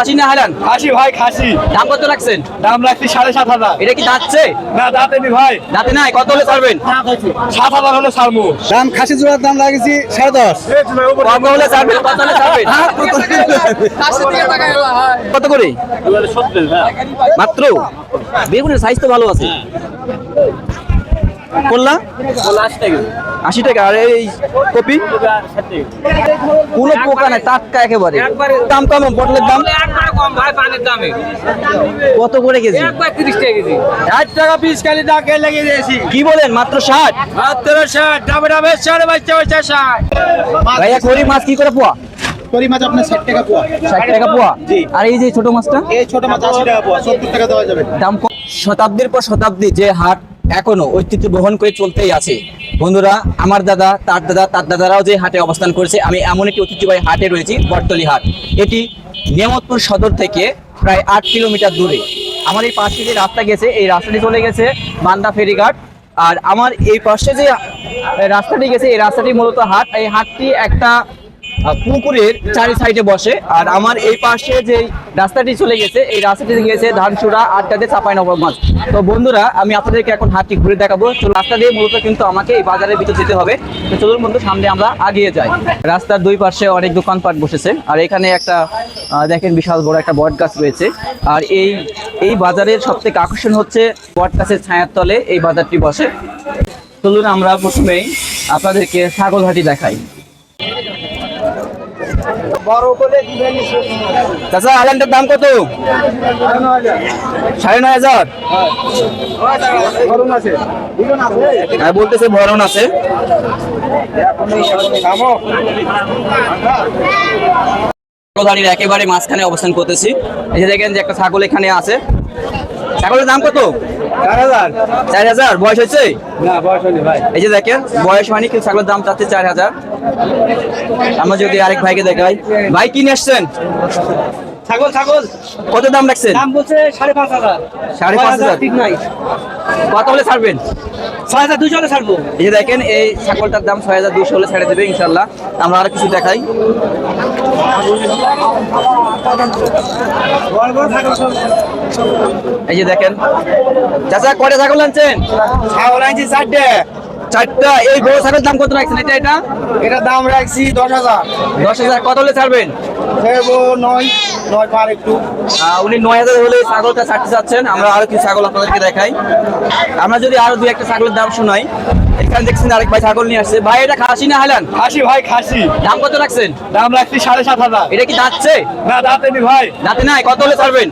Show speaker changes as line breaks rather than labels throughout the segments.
খাসি না হারান
খাসি ভাই খাসি।
দাম কত রাখছেন?
দাম রাখছি সাড়ে সাত হাজার।
এটা কি দাঁতছে?
না ভাই।
দাঁতে নাই কত হলে ছাড়বেন?
সাত হাজার। হলে সারমু
দাম খাসি জোড়ার দাম সাড়ে দশ।
কত হলে ছাড়বেন? কত হলে ছাড়বেন? কত করে? মাত্র? বেগুনের সাইজ তো ভালো আছে। করলা? আশি টাকা আর এই কপি? কোনো পোকা নাই টাটকা একেবারে। দাম কেমন? পটলের দাম?
একবারে কম ভাই পানির দামে
কত করে কেজি?
ষাট টাকা পিস খালি ডাকে লেগে দিয়েছি।
কি বলেন? মাত্র ষাট?
মাত্র ষাট। ডাবে ডাবে বাচ্চা বাচ্চা ষাট।
ভাইয়া করি মাছ কি করে পোয়া?
করি মাছ আপনার ষাট টাকা পোয়া।
ষাট টাকা পোয়া? আর এই যে ছোট মাছটা?
এই ছোট মাছ আশি টাকা পোয়া সত্তর টাকা দেওয়া যাবে।
দাম শতাব্দীর পর শতাব্দী যে হাট এখনও ঐতিহ্য বহন করে চলতেই আছে। বন্ধুরা, আমার দাদা, তার দাদা, তার দাদারাও যে হাটে অবস্থান করেছে, আমি এমন একটি ঐতিহ্যবাহী হাটে রয়েছি, বটতলি হাট। এটি নিয়ামতপুর সদর থেকে প্রায় আট কিলোমিটার দূরে। আমার এই পাশে যে রাস্তা গেছে, এই রাস্তাটি চলে গেছে মান্দা ফেরিঘাট। আর আমার এই পাশে যে রাস্তাটি গেছে, এই রাস্তাটি মূলত হাট। এই হাটটি একটা পুকুরের চারি সাইডে বসে। আর আমার এই পাশে যে রাস্তাটি চলে গেছে, এই রাস্তাটি গেছে ধানসুরা আড্ডাতে চাপাই নবাবগঞ্জ তো বন্ধুরা, আমি আপনাদেরকে এখন হাটটি ঘুরে দেখাবো। তো রাস্তা দিয়ে মূলত কিন্তু আমাকে এই বাজারের ভিতর যেতে হবে। তো চলুন বন্ধু, সামনে আমরা আগিয়ে যাই। রাস্তার দুই পাশে অনেক দোকানপাট বসেছে। আর এখানে একটা দেখেন বিশাল বড় একটা বট গাছ রয়েছে। আর এই এই বাজারের সব থেকে আকর্ষণ হচ্ছে বট গাছের ছায়ার তলে এই বাজারটি বসে। চলুন আমরা প্রথমেই আপনাদেরকে ছাগলহাটি দেখাই। চাচা আলানটার দাম কত? সাড়ে নয় হাজার। হ্যাঁ বলতেছে ভরণ আছে। একেবারে মাঝখানে অবস্থান করতেছি। এই যে দেখেন যে একটা ছাগল এখানে আছে। ছাগলের দাম কত?
চার হাজার।
বয়স হয়েছে?
না বয়স হয়নি ভাই।
এই যে দেখেন বয়স হয়নি কিন্তু ছাগলের দাম চাচ্ছে চার হাজার। আমরা যদি আরেক ভাইকে দেখাই। ভাই কিনে আসছেন?
ছাগল ছাগল।
কত দাম রাখছেন?
দাম বলছে সাড়ে পাঁচ হাজার।
সাড়ে পাঁচ হাজার?
ঠিক নাই।
কত হলে ছাড়বেন?
ছয় হাজার দুশো হলে ছাড়বো।
এই যে দেখেন এই ছাগলটার দাম ছয় হাজার দুশো হলে ছেড়ে দেবে ইনশাল্লাহ। আমরা আর কিছু দেখাই। এই যে দেখেন। চাচা কয়টা ছাগল আনছেন?
ছাগল আনছি চারটে।
চারটা। এই বড় ছাগল দাম কত রাখছেন? এটা এটা?
এটা দাম রাখছি দশ হাজার।
দশ হাজার। কত হলে ছাড়বেন?
নয় নয় পার একটু।
উনি নয় হাজার হলে ছাগলটা ছাড়তে চাচ্ছেন। আমরা আরও কিছু ছাগল আপনাদেরকে দেখাই। আমরা যদি আরও দু একটা ছাগলের দাম শোনাই। এখানে দেখছেন আরেক ভাই ছাগল নিয়ে আসছে। ভাই এটা খাসি না হালান?
খাসি ভাই খাসি।
দাম কত রাখছেন?
দাম রাখছি সাড়ে সাত হাজার।
এটা কি দাঁতছে?
না দাঁতেনি ভাই।
দাঁতে নাই? কত হলে ছাড়বেন?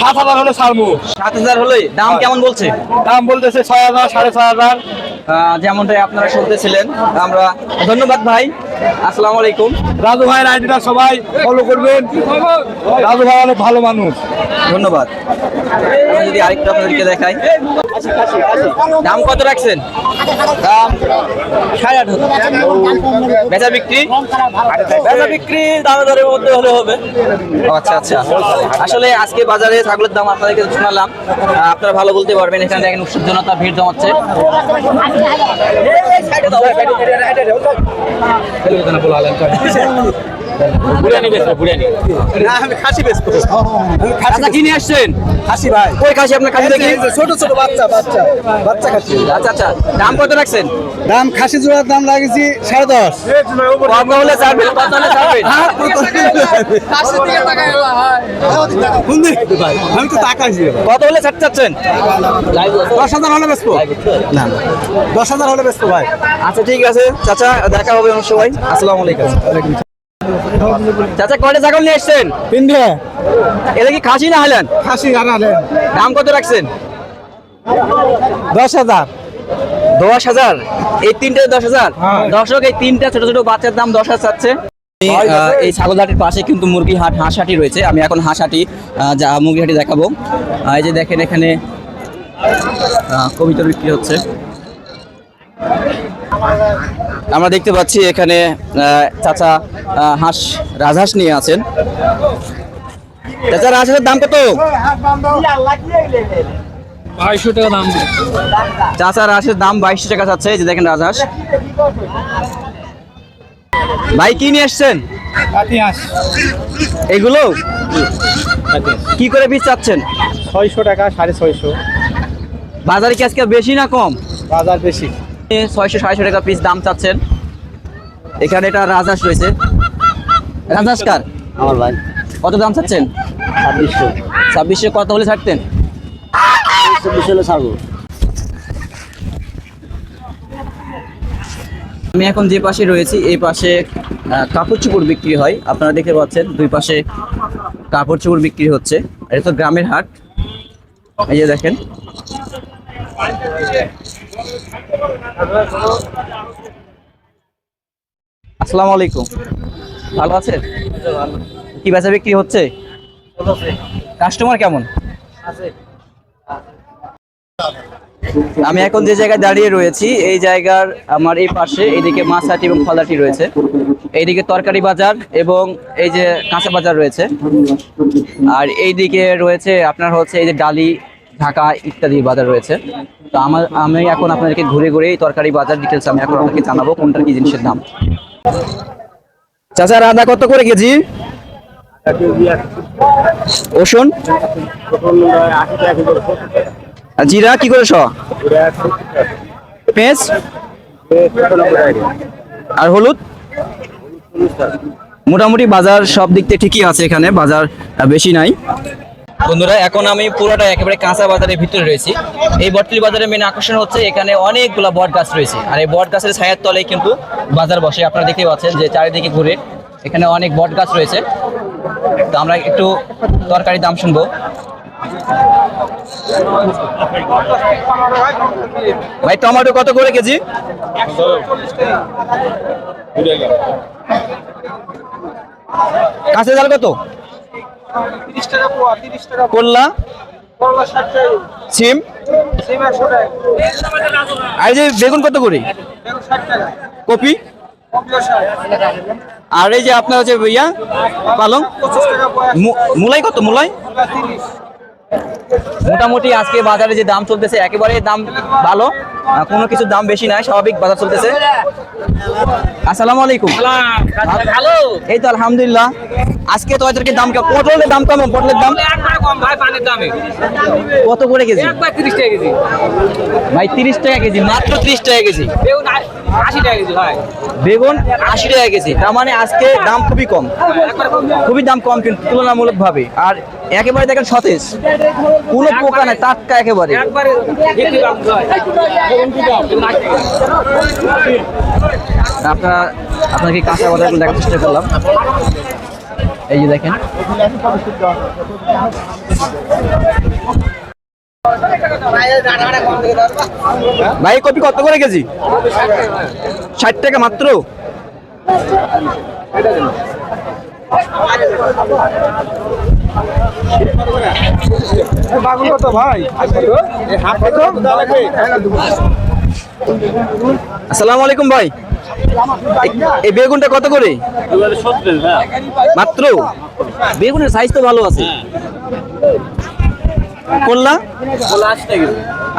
সাত হাজার হলে ছাড়বো।
সাত হাজার হলে দাম কেমন বলছে?
দাম বলতেছে ছয় হাজার সাড়ে ছয় হাজার।
আহ, যেমনটাই আপনারা শুনতেছিলেন আমরা ধন্যবাদ ভাই। আসসালামু আলাইকুম।
রাজু ভাইয়ের আইডিটা সবাই ফলো করবেন। রাজু ভাই অনেক ভালো মানুষ।
ধন্যবাদ। যদি আরেকটু আপনাদেরকে দেখাই। দাম কত রাখছেন? দাম সাড়ে আট বেচা বিক্রি? বেচা বিক্রি দামে দরের মধ্যে হলে হবে। আচ্ছা আচ্ছা। আসলে আজকে বাজারে ছাগলের দাম আপনাদেরকে শোনালাম। আপনারা ভালো বলতে পারবেন। এখানে দেখেন উৎসব জনতা ভিড় জমাচ্ছে।
আমি খাসি বেচবো।
আচ্ছা কিনে আসছেন?
খাসি ভাই।
কই খাসি? আপনার খাসি দেখি
ছোট ছোট বাচ্চা বাচ্চা বাচ্চা খাসি।
আচ্ছা আচ্ছা দাম কত রাখছেন?
দাম খাসি জোড়ার দাম লাগিয়েছি সাড়ে দশ।
কত হলে ছাড়বেন কত হলে ছাড়বেন
আমি তো তাকাইছি
কত হলে ছাড়তে চাচ্ছেন?
দশ হাজার হলে বেচবো। না না। দশ হাজার হলে বেচবো ভাই।
আচ্ছা ঠিক আছে। চাচা দেখা হবে অন্য সময়। আসসালামু আলাইকুম। চাচা কয়টা ছাগল নিয়ে এসছেন?
তিনটে।
এটা কি খাসি না হলেন?
খাসি আর আনেন
দাম কত রাখছেন?
দশ হাজার।
দশ হাজার? এই তিনটে দশ হাজার?
হ্যাঁ।
দর্শক এই তিনটা ছোট ছোট বাচ্চার দাম দশ হাজার চাচ্ছে। এই ছাগলহাটির পাশে কিন্তু মুরগি হাট হাঁস হাটি রয়েছে। আমি এখন হাঁস হাটি আহ, যা মুরগি হাটি দেখাবো। এই যে দেখেন এখানে কবিতা বিক্রি হচ্ছে। আমরা দেখতে পাচ্ছি এখানে চাচা হাঁস রাজহাঁস নিয়ে আছেন। চাচা রাজহাঁসের দাম কত?
বাইশশো টাকা দাম।
চাচা রাজহাঁসের দাম বাইশশো টাকা চাচ্ছে যে দেখেন রাজহাঁস। ভাই কি নিয়ে এসছেন এগুলো? কি করে পিস চাচ্ছেন?
ছয়শো টাকা সাড়ে ছয়শো।
বাজারে কি আজকে বেশি না কম?
বাজার বেশি।
ছয়শো সাড়ে টাকা পিস দাম চাচ্ছেন। এখানে এটা রাজহাঁস রয়েছে। রাজহাঁস কার?
আমার ভাই।
কত দাম চাচ্ছেন?
ছাব্বিশশো।
ছাব্বিশশো কত হলে ছাড়তেন?
চব্বিশ হলে ছাড়বো।
আমি এখন যে পাশে রয়েছি এই পাশে কাপড় চোপড় বিক্রি হয়। আপনারা দেখতে পাচ্ছেন দুই পাশে কাপড় চোপড় বিক্রি হচ্ছে। এটা তো গ্রামের হাট। এই যে দেখেন। আসসালামু আলাইকুম। ভালো আছেন? কি বেচা বিক্রি হচ্ছে? কাস্টমার কেমন? আমি এখন যে জায়গায় দাঁড়িয়ে রয়েছি, এই জায়গার আমার এই পাশে এইদিকে মাছহাটি এবং ফলাটি রয়েছে। এইদিকে তরকারি বাজার এবং এই যে কাঁচা বাজার রয়েছে। আর এইদিকে রয়েছে আপনার হচ্ছে এই যে ডালি, ঢাকা ইত্যাদি বাজার রয়েছে। তো আমার, আমি এখন আপনাদেরকে ঘুরে ঘুরে তরকারি বাজার ডিটেলস আমি এখন আপনাকে জানাব কোনটার কি জিনিসের দাম। চাচা, রাধা কত করে কেজি? জিরা কি করে শ? আর হলুদ? মোটামুটি বাজার সব দিক থেকে ঠিকই আছে এখানে, বাজার বেশি নাই। বন্ধুরা, এখন আমি পুরোটা একেবারে কাঁচা বাজারের ভিতরে রয়েছি। এই বটলি বাজারের মেন আকর্ষণ হচ্ছে এখানে অনেকগুলো বট গাছ রয়েছে। আর এই বট গাছের ছায়ার তলে কিন্তু বাজার বসে। আপনারা দেখতে পাচ্ছেন যে চারিদিকে ঘুরে এখানে অনেক বট গাছ রয়েছে। তো আমরা একটু তরকারি দাম শুনব। ভাই, টমেটো কত করে কেজি? কাঁচা জাল কত? করলা? সিম? আর যে বেগুন কত করে? কপি? আর এই যে আপনার হচ্ছে ইয়া, পালং? মুলাই কত, মুলাই? মোটামুটি আজকে বাজারে যে দাম চলতেছে, একেবারে দাম ভালো। কোনো কিছুর দাম বেশি নাই স্বাভাবিক বাজার চলতেছে। আসসালামু আলাইকুম।
ভালো
এই তো আলহামদুলিল্লাহ। আজকে তো কি দাম কেমন পটলের দাম কেমন? পটলের দাম?
ভাই
কত করে কেজি?
তিরিশ টাকা কেজি।
ভাই তিরিশ টাকা কেজি মাত্র ত্রিশ টাকা কেজি।
বেগুন আশি টাকা কেজি
তার মানে আজকে দাম খুবই কম।
কম।
খুবই দাম কম কিন্তু তুলনামূলক ভাবে আর একেবারে দেখেন সতেজ। কোনো পোকা নাই টাটকা একেবারে। আপনারা আপনাকে কাঁচা বাজারগুলো দেখার চেষ্টা করলাম? এই যে দেখেন। ভাই, কপি কত করে কেজি? ষাট টাকা মাত্র?
বাগুন কত ভাই?
আসসালামু আলাইকুম ভাই। এই- বেগুনটা কত করে? মাত্র? বেগুনের সাইজ তো ভালো আছে। করলা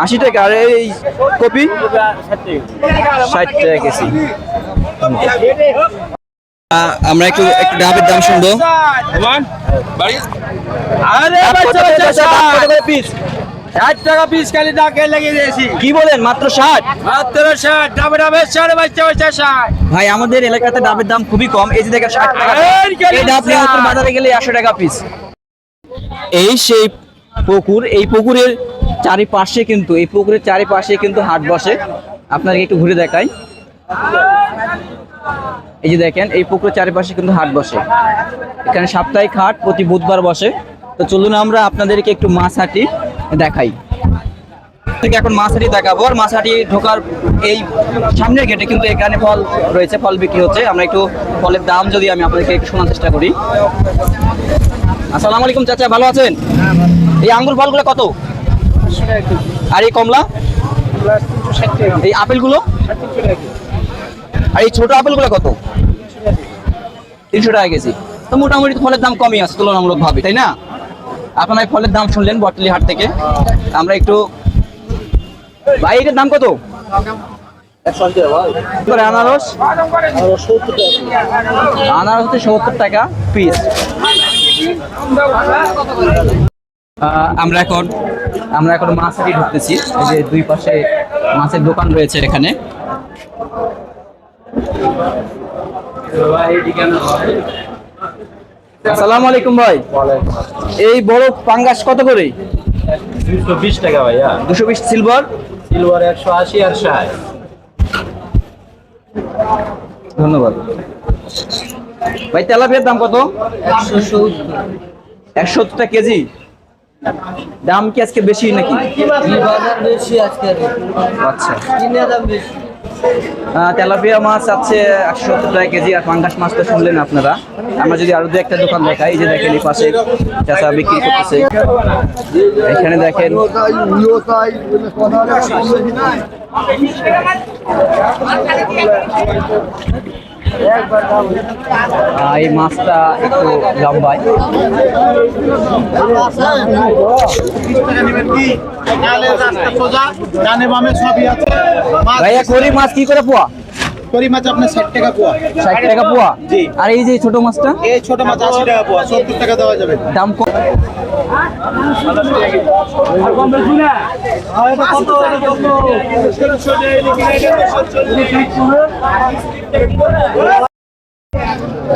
আশি টাকা। আর এই কপি? ষাট টাকা কেজি। আমরা একটু একটু ডাবের দাম শুনব। পিস
ষাট টাকা পিস খালি ডাকে লেগে দিয়েছি
কি বলেন মাত্র ষাট?
মাত্র ষাট ডাবে ডাবে ষাট বাচ্চা বাচ্চা ষাট।
ভাই আমাদের এলাকাতে ডাবের দাম খুবই কম। এই যে দেখেন ষাট টাকা
এই
ডাব নিয়ে বাজারে গেলে একশো টাকা পিস এই সেই পুকুর এই পুকুরের চারিপাশে কিন্তু এই পুকুরের চারিপাশে কিন্তু হাট বসে। আপনাকে একটু ঘুরে দেখাই। এই যে দেখেন এই পুকুরের চারিপাশে কিন্তু হাট বসে। এখানে সাপ্তাহিক হাট প্রতি বুধবার বসে। তো চলুন আমরা আপনাদেরকে একটু মাছ হাটি দেখাই। থেকে এখন মাছহাটি দেখাবো। আর মাছহাটি ঢোকার এই সামনের গেটে কিন্তু এখানে ফল রয়েছে ফল বিক্রি হচ্ছে। আমরা একটু ফলের দাম যদি আমি আপনাদেরকে একটু শোনার চেষ্টা করি। আসসালামু আলাইকুম চাচা ভালো আছেন? এই আঙ্গুর ফলগুলো কত? আর এই কমলা? এই আপেলগুলো? আর এই ছোট আপেলগুলো কত? তিনশো টাকা কেজি। তো মোটামুটি ফলের দাম কমই আছে তুলনামূলক ভাবে তাই না? আপনার ফলের দাম শুনলেন বটলি হাট থেকে। আমরা একটু ভাই এটার দাম কত? আনারস। আনারস হচ্ছে সত্তর টাকা পিস আমরা এখন আমরা এখন মাছটি ঢুকতেছি। এই যে দুই পাশে মাছের দোকান রয়েছে এখানে। আসসালামু আলাইকুম ভাই। এই বড় পাঙ্গাস কত করে?
দুশো বিশ টাকা ভাইয়া।
দুশো বিশ সিলভার?
সিলভার একশো আশি আর ষাট।
ধন্যবাদ। ভাই তেলাপিয়ার দাম কত? একশো সত্তর। কেজি? দাম কি আজকে বেশি নাকি? আচ্ছা। আহ, তেলাপিয়া মাছ আছে একশো সত্তর টাকা কেজি আর পাঙ্গাস মাছ তো শুনলেন আপনারা। আমরা যদি আরও দু একটা দোকান দেখাই যে দেখেন এই পাশে চাষা বিক্রি করতেছে। এখানে দেখেন এই মাছটা একটু
মাছ
ভাইয়া করি মাছ কি করে পোয়া?
করি মাছ আপনার ষাট টাকা পোয়া।
ষাট টাকা পোয়া?
জি।
আর এই যে ছোট মাছটা?
এই ছোট মাছ আশি টাকা পোয়া সত্তর টাকা দেওয়া যাবে।
দাম কম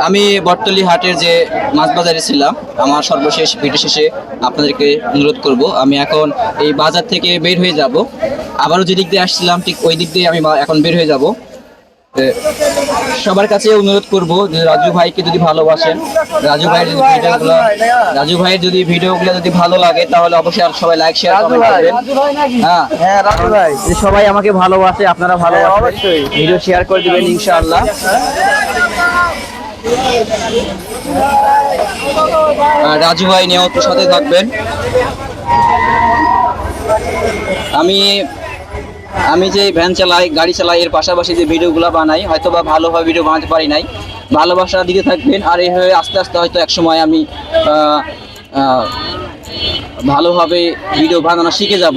আমি বটতলি হাটের যে মাছ বাজারে ছিলাম আমার সর্বশেষ ভিডিও শেষে আপনাদেরকে অনুরোধ করব। আমি এখন এই বাজার থেকে বের হয়ে যাব। আবারও যে দিক দিয়ে আসছিলাম ঠিক ওই দিক দিয়ে আমি এখন বের হয়ে যাব। সবার কাছে অনুরোধ করব যে রাজু ভাইকে যদি ভালোবাসেন রাজু ভাইয়ের যদি ভিডিওগুলো রাজু ভাইয়ের যদি ভিডিওগুলো যদি ভালো লাগে তাহলে অবশ্যই আর সবাই লাইক শেয়ার কমেন্ট করবেন। হ্যাঁ।
হ্যাঁ রাজু ভাই।
যে সবাই আমাকে ভালোবাসে আপনারা ভালোবাসেন অবশ্যই। ভিডিও শেয়ার করে দিবেন ইনশাআল্লাহ। আর রাজু ভাই নিয়মিত সাথে থাকবেন। আমি আমি যে ভ্যান চালাই, গাড়ি চালাই, এর পাশাপাশি যে ভিডিওগুলো বানাই হয়তো বা ভালোভাবে ভিডিও বানাতে পারি নাই। ভালোবাসা দিতে থাকবেন, আর এইভাবে আস্তে আস্তে হয়তো এক সময় আমি ভালোভাবে ভিডিও বানানো শিখে যাব।